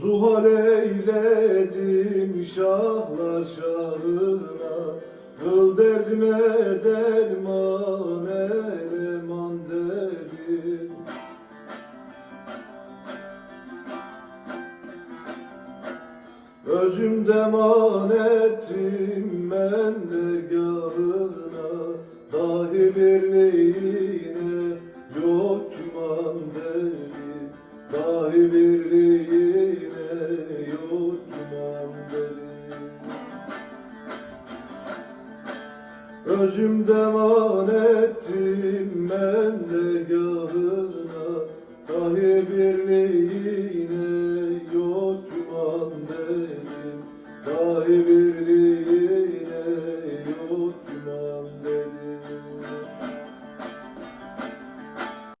Zuhal eyledim şahlar şahına Kıl derdime derman eleman dedim. Özümde man ettim ben dergahına Dahi birliğine yok man dedim. Dahi birliğine Gözümde man ettim ben de gahına. Dahi birliğine yok güman dedim. Dahi birliğine